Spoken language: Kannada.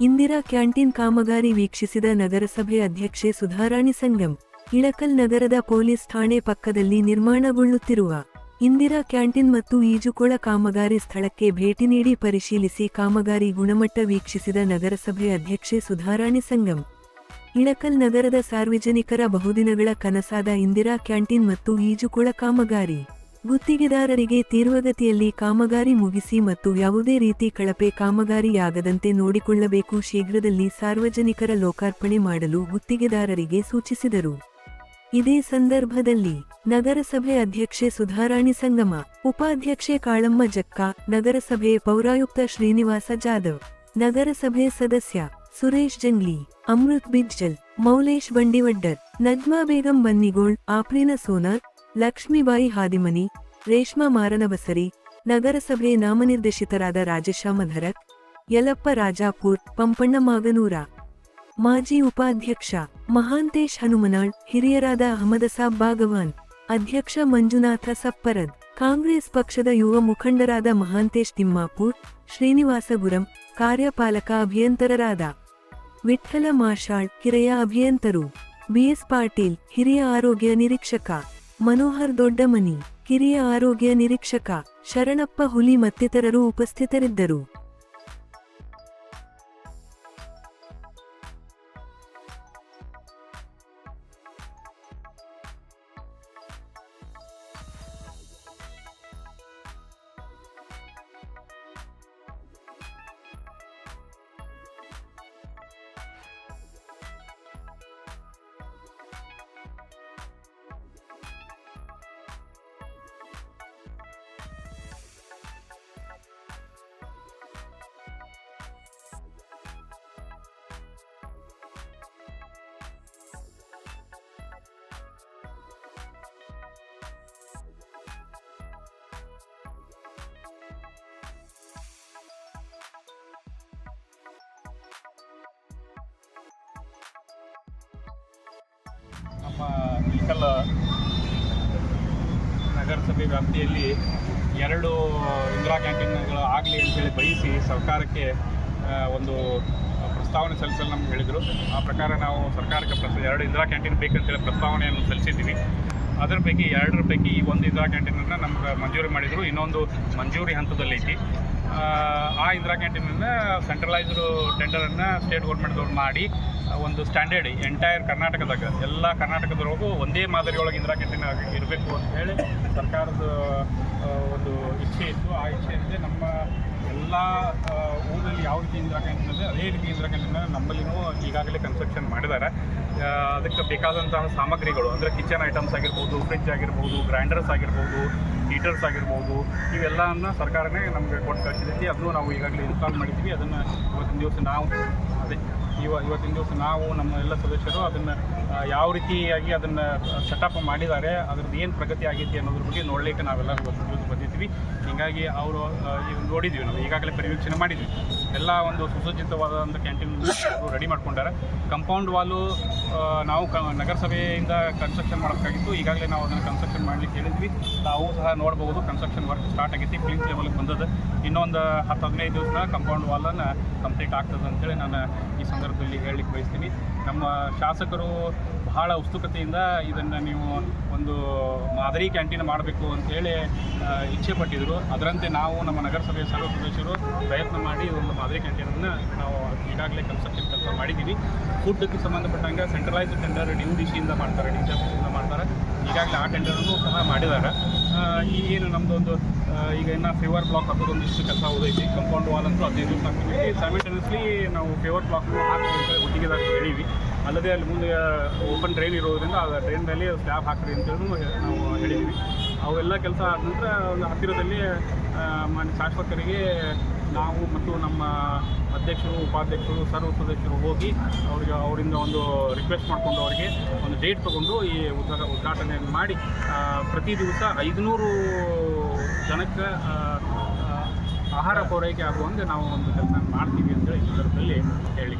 ಇಂದಿರಾ ಕ್ಯಾಂಟೀನ್ ಕಾಮಗಾರಿ ವೀಕ್ಷಿಸಿದ ನಗರಸಭೆ ಅಧ್ಯಕ್ಷೆ ಸುಧಾರಾಣಿ ಸಂಗಮ್ ಇಳಕಲ್ ನಗರದ ಪೊಲೀಸ್ ಠಾಣೆ ಪಕ್ಕದಲ್ಲಿ ನಿರ್ಮಾಣಗೊಳ್ಳುತ್ತಿರುವ ಇಂದಿರಾ ಕ್ಯಾಂಟೀನ್ ಮತ್ತು ಈಜುಕೊಳ ಕಾಮಗಾರಿ ಸ್ಥಳಕ್ಕೆ ಭೇಟಿ ನೀಡಿ ಪರಿಶೀಲಿಸಿ ಕಾಮಗಾರಿ ಗುಣಮಟ್ಟ ವೀಕ್ಷಿಸಿದ ನಗರಸಭೆ ಅಧ್ಯಕ್ಷೆ ಸುಧಾರಾಣಿ ಸಂಗಮ್ ಇಳಕಲ್ ನಗರದ ಸಾರ್ವಜನಿಕರ ಬಹುದಿನಗಳ ಕನಸಾದ ಇಂದಿರಾ ಕ್ಯಾಂಟೀನ್ ಮತ್ತು ಈಜುಕೊಳ ಕಾಮಗಾರಿ. ಗುತ್ತಿಗೆದಾರರಿಗೆ ತೀರ್ವಗತಿಯಲ್ಲಿ ಕಾಮಗಾರಿ ಮುಗಿಸಿ ಮತ್ತು ಯಾವುದೇ ರೀತಿ ಕಳಪೆ ಕಾಮಗಾರಿಯಾಗದಂತೆ ನೋಡಿಕೊಳ್ಳಬೇಕು, ಶೀಘ್ರದಲ್ಲಿ ಸಾರ್ವಜನಿಕರ ಲೋಕಾರ್ಪಣೆ ಮಾಡಲು ಗುತ್ತಿಗೆದಾರರಿಗೆ ಸೂಚಿಸಿದರು. ಇದೇ ಸಂದರ್ಭದಲ್ಲಿ ನಗರಸಭೆ ಅಧ್ಯಕ್ಷೆ ಸುಧಾರಾಣಿ ಸಂಗಮ, ಉಪಾಧ್ಯಕ್ಷೆ ಕಾಳಮ್ಮ ಜಕ್ಕ, ನಗರಸಭೆ ಪೌರಾಯುಕ್ತ ಶ್ರೀನಿವಾಸ ಜಾಧವ್, ನಗರಸಭೆ ಸದಸ್ಯ ಸುರೇಶ್ ಜಂಗ್ಲಿ, ಅಮೃತ್ ಬಿಜ್ಜಲ್, ಮೌಲೇಶ್ ಬಂಡಿವಡ್ಡರ್ ನಜ್ಮಾ ಬೇಗಂ ಬನ್ನಿಗೋಳ್, ಆಪ್ರೀನ ಸೋನಾರ್ ಲಕ್ಷ್ಮೀಬಾಯಿ ಹಾದಿಮನಿ, ರೇಷ್ಮಾ ಮಾರನಬಸರಿ, ನಗರಸಭೆ ನಾಮನಿರ್ದೇಶಿತರಾದ ರಾಜೇಶ ಮಧರಕ್ ಯಲಪ್ಪ ರಾಜಾಪುರ್ ಪಂಪಣ್ಣ ಮಾಗನೂರ ಮಾಜಿ ಉಪಾಧ್ಯಕ್ಷ ಮಹಾಂತೇಶ್ ಹನುಮನಾಳ್, ಹಿರಿಯರಾದ ಅಹಮದಸಾಬ್ ಭಾಗವಾನ್, ಅಧ್ಯಕ್ಷ ಮಂಜುನಾಥ ಸಪ್ಪರದ್. ಕಾಂಗ್ರೆಸ್ ಪಕ್ಷದ ಯುವ ಮುಖಂಡರಾದ ಮಹಾಂತೇಶ್ ತಿಮ್ಮಾಪುರ್ ಶ್ರೀನಿವಾಸಗುರಂ ಕಾರ್ಯಪಾಲಕ ಅಭಿಯಂತರರಾದ ವಿಠ್ಠಲ ಮಾಷಾಳ್ ಕಿರೆಯ ಅಭಿಯಂತರು. ಬಿಎಸ್ ಪಾಟೀಲ್, ಹಿರಿಯ ಆರೋಗ್ಯ ನಿರೀಕ್ಷಕ. ಮನೋಹರ್ ದೊಡ್ಡಮನಿ ಕಿರಿಯ ಆರೋಗ್ಯ ನಿರೀಕ್ಷಕ ಶರಣಪ್ಪ ಹುಲಿ ಮತ್ತಿತರರು ಉಪಸ್ಥಿತರಿದ್ದರು. ನಮ್ಮ ಇಳಕಲ್ಲ ನಗರಸಭೆ ವ್ಯಾಪ್ತಿಯಲ್ಲಿ ಎರಡು ಇಂದಿರಾ ಕ್ಯಾಂಟೀನ್ಗಳು ಆಗಲಿ ಅಂತೇಳಿ ಬಯಸಿ ಸರ್ಕಾರಕ್ಕೆ ಒಂದು ಪ್ರಸ್ತಾವನೆ ಸಲ್ಲಿಸಲು ನಮ್ಗೆ ಹೇಳಿದರು. ಆ ಪ್ರಕಾರ ನಾವು ಸರ್ಕಾರಕ್ಕೆ ಪ್ರಸ್ತ ಎರಡು ಇಂದಿರಾ ಕ್ಯಾಂಟೀನ್ ಬೇಕಂತೇಳಿ ಪ್ರಸ್ತಾವನೆಯನ್ನು ಸಲ್ಲಿಸಿದ್ದೀವಿ. ಅದರ ಪೈಕಿ ಎರಡರ ಪೈಕಿ ಈ ಒಂದು ಇಂದಿರಾ ಕ್ಯಾಂಟೀನನ್ನು ನಮ್ಗೆ ಮಂಜೂರಿ ಮಾಡಿದರು. ಇನ್ನೊಂದು ಮಂಜೂರಿ ಹಂತದಲ್ಲೈತಿ ಆ, ಇಂದಿರಾ ಕ್ಯಾಂಟೀನನ್ನು ಸೆಂಟ್ರಲೈಸ್ಡ್ ಟೆಂಡರನ್ನು ಸ್ಟೇಟ್ ಗೌರ್ಮೆಂಟ್ದವ್ರು ಮಾಡಿ ಒಂದು ಸ್ಟ್ಯಾಂಡರ್ಡ್ ಎಂಟೈರ್ ಕರ್ನಾಟಕದಾಗ ಎಲ್ಲ ಕರ್ನಾಟಕದೊಳಗೂ ಒಂದೇ ಮಾದರಿಯೊಳಗೆ ಇಂದಿರಾ ಕ್ಯಾಂಟೀನ್ ಇರಬೇಕು ಅಂತ ಹೇಳಿ ಸರ್ಕಾರದ ಒಂದು ಇತ್ತು ಆ ಇಚ್ಛೆಯಂತೆ ನಮ್ಮ ಎಲ್ಲ ಊರಲ್ಲಿ ಯಾವ ರೀತಿ ಇಂದಿರಾ ಕ್ಯಾಂಟೀನ್ ಇದೆ ಅದೇ ರೀತಿ ಇಂದಿರಾ ಕ್ಯಾಂಟೀನ್ ನಮ್ಮಲ್ಲಿನೂ ಈಗಾಗಲೇ ಕನ್ಸ್ಟ್ರಕ್ಷನ್ ಮಾಡಿದ್ದಾರೆ. ಅದಕ್ಕೆ ಬೇಕಾದಂತಹ ಸಾಮಗ್ರಿಗಳು ಅಂದರೆ ಕಿಚನ್ ಐಟಮ್ಸ್ ಆಗಿರ್ಬೋದು ಫ್ರಿಜ್ ಆಗಿರ್ಬೋದು ಗ್ರೈಂಡರ್ಸ್ ಆಗಿರ್ಬೋದು ಹೀಟರ್ಸ್ ಆಗಿರ್ಬೋದು, ಇವೆಲ್ಲವನ್ನು ಸರ್ಕಾರನೇ ನಮಗೆ ಕೊಟ್ಟು ಕಳಿಸಿದೈತಿ. ಅದನ್ನು ನಾವು ಈಗಾಗಲೇ ಇನ್ಸ್ಟಾಲ್ ಮಾಡಿದ್ದೀವಿ. ಅದನ್ನು ಇವತ್ತಿನ ದಿವಸ ನಾವು ಅದೇ, ಇವ, ಇವತ್ತಿನ ದಿವಸ ನಾವು ನಮ್ಮ ಎಲ್ಲ ಸದಸ್ಯರು ಅದನ್ನು ಯಾವ ರೀತಿಯಾಗಿ ಅದನ್ನು ಸೆಟಪ್ ಮಾಡಿದ್ದಾರೆ, ಅದ್ರದ್ದು ಏನು ಪ್ರಗತಿ ಆಗೈತಿ ಅನ್ನೋದ್ರ ಬಗ್ಗೆ ನೋಡಲಿಕ್ಕೆ ನಾವೆಲ್ಲರೂ ಬಂದಿದ್ದೀವಿ ಹೀಗಾಗಿ ಅವರು ನೋಡಿದ್ವಿ ನಾವು, ಈಗಾಗಲೇ ಪರಿವೀಕ್ಷಣೆ ಮಾಡಿದ್ವಿ. ಎಲ್ಲ ಒಂದು ಸುಸಜ್ಜಿತವಾದಂಥ ಕ್ಯಾಂಟೀನ್ ರೆಡಿ ಮಾಡ್ಕೊಂಡಾರೆ. ಕಂಪೌಂಡ್ ವಾಲು ನಾವು ಕ, ನಗರಸಭೆಯಿಂದ ಕನ್ಸ್ಟ್ರಕ್ಷನ್ ಮಾಡೋಕ್ಕಾಗಿತ್ತು ಈಗಾಗಲೇ ನಾವು ಅದನ್ನು ಕನ್ಸ್ಟ್ರಕ್ಷನ್ ಮಾಡಲಿಕ್ಕೆ ಹೇಳಿದ್ವಿ. ತಾವು ಸಹ ನೋಡ್ಬೋದು ಕನ್ಸ್ಟ್ರಕ್ಷನ್ ವರ್ಕ್ ಸ್ಟಾರ್ಟ್ ಆಗೈತಿ ಪ್ಲಿಂತ್ ಲೆವೆಲ್ಗೆ ಬಂದದ್ದು. ಇನ್ನೊಂದು ಹತ್ತು, ಹದಿನೈದು ದಿವಸ ಕಂಪೌಂಡ್ ವಾಲನ್ನು ಕಂಪ್ಲೀಟ್ ಆಗ್ತದೆ ಅಂತೇಳಿ ನಾನು ಈ ಸಂದರ್ಭದಲ್ಲಿ ಹೇಳಲಿಕ್ಕೆ ಬಯಸ್ತೀನಿ. ನಮ್ಮ ಶಾಸಕರು ಬಹಳ ಉತ್ಸುಕತೆಯಿಂದ ಇದನ್ನು ನೀವು ಒಂದು ಮಾದರಿ ಕ್ಯಾಂಟೀನ್ ಮಾಡಬೇಕು ಅಂತೇಳಿ ಇಚ್ಛೆ ಪಟ್ಟಿದ್ರು ಅದರಂತೆ ನಾವು ನಮ್ಮ ನಗರಸಭೆಯ ಸರ್ವ ಸದಸ್ಯರು ಪ್ರಯತ್ನ ಮಾಡಿ ಒಂದು ಮಾದರಿ ಕ್ಯಾಂಟೀನನ್ನು ನಾವು ಈಗಾಗಲೇ ಕನ್ಸ್ಟ್ರಕ್ಷನ್ ಕೆಲಸ ಮಾಡಿದ್ದೀವಿ. ಫುಡ್ಗೆ ಸಂಬಂಧಪಟ್ಟಂಗೆ centralised tender D U D ಸಿಯಿಂದ ಮಾಡ್ತಾರೆ ಡಿ ಮಾಡ್ತಾರೆ. ಈಗಾಗಲೇ ಆ ಟೆಂಡರನ್ನು ಸಹ ಮಾಡಿದ್ದಾರೆ. ಈ ಏನು ನಮ್ಮದೊಂದು ಈಗ ಇನ್ನು ಫೇವರ್ ಬ್ಲಾಕ್ ಹಾಕೋದು ಒಂದಿಷ್ಟು ಕೆಲಸ ಓದೈತಿ ಕಂಪೌಂಡ್ ವಾಲ್ ಅಂತೂ ಹದಿನೈದು ದಿವಸ ಹಾಕ್ತೀವಿ ಸೈಮಿಲ್ಟೇನಿಯಸ್ಲಿ ನಾವು ಫೇವರ್ ಬ್ಲಾಕ್ ಹಾಕ್ತೀವಿ ಒಟ್ಟಿಗೆದಾಗ ಹೇಳಿವಿ. ಅಲ್ಲದೆ ಅಲ್ಲಿ ಮುಂದೆ ಓಪನ್ ಡ್ರೈನ್ ಇರೋದ್ರಿಂದ ಆ ಡ್ರೈನಲ್ಲಿ ಸ್ಲ್ಯಾಬ್ ಹಾಕ್ರಿ ಅಂತೇಳಿ ನಾವು ಹೇಳಿದ್ವಿ. ಅವೆಲ್ಲ ಕೆಲಸ ಆದ ನಂತರ ಒಂದು ಹತ್ತಿರದಲ್ಲಿ ಮಾನ್ಯ ಶಾಸಕರಿಗೆ ನಾವು ಮತ್ತು ನಮ್ಮ ಅಧ್ಯಕ್ಷರು, ಉಪಾಧ್ಯಕ್ಷರು, ಸರ್ವ ಸದಸ್ಯರು ಹೋಗಿ ಅವರಿಗೆ, ಅವರಿಂದ ಒಂದು ರಿಕ್ವೆಸ್ಟ್ ಮಾಡಿಕೊಂಡು ಅವರಿಗೆ ಒಂದು ಡೇಟ್ ತಗೊಂಡು ಈ ಉದ್ಘಾಟ, ಉದ್ಘಾಟನೆಯನ್ನು ಮಾಡಿ ಪ್ರತಿ ದಿವಸ ಐದುನೂರು ಜನಕ್ಕೆ ಆಹಾರ ಪೂರೈಕೆ ಆಗುವಂತೆ ನಾವು ಒಂದು ಕೆಲಸ ಮಾಡ್ತೀವಿ ಅಂತೇಳಿ ಈ ಸಂದರ್ಭದಲ್ಲಿ ಹೇಳಿ.